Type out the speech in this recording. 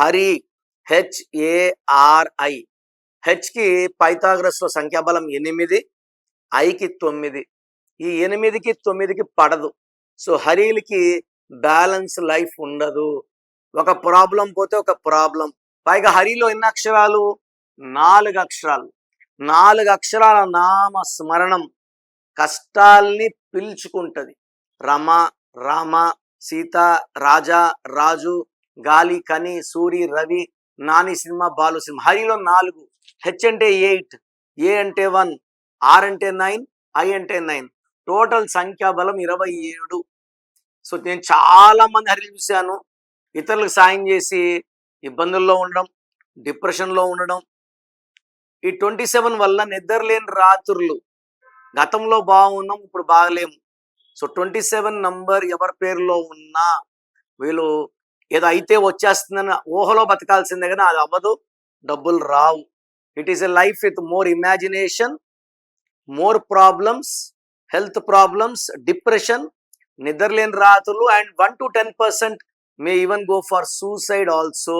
హరి హెచ్ఏఆర్ఐ హెచ్కి పైథాగరస్లో సంఖ్యాబలం ఎనిమిది ఐకి తొమ్మిది. ఈ ఎనిమిదికి తొమ్మిదికి పడదు. సో హరీలకి బ్యాలెన్స్ లైఫ్ ఉండదు. ఒక ప్రాబ్లం పోతే ఒక ప్రాబ్లం. పైగా హరిలో ఎన్ని అక్షరాలు? నాలుగు అక్షరాలు. నాలుగు అక్షరాల నామ స్మరణం కష్టాల్ని పిలుచుకుంటది. రమ రామ సీత రాజా రాజు గాలి కని సూరి రవి నాని సినిమా బాలు సినిమా హరిలో నాలుగు హెచ్ అంటే ఎయిట్ ఏ అంటే వన్ ఆర్ అంటే నైన్ ఐ అంటే నైన్. టోటల్ సంఖ్యాబలం ఇరవై ఏడు. సో నేను చాలా మంది హరిలు చూశాను. ఇతరులకు సాయం చేసి ఇబ్బందుల్లో ఉండడం డిప్రెషన్లో ఉండడం. ఈ ట్వంటీ సెవెన్ వల్ల నిద్రలేని రాత్రులు. గతంలో బాగున్నాం ఇప్పుడు బాగలేము. సో ట్వంటీ సెవెన్ నంబర్ ఎవరి పేరులో ఉన్నా వీళ్ళు ఏదో అయితే వచ్చేస్తుందని ఊహలో బతకాల్సిందే కానీ అది అవ్వదు. డబ్బులు రావు. It is a life with more imagination more problems health problems depression నిద్రలేని రాతులు and one to ten percent may even go for suicide also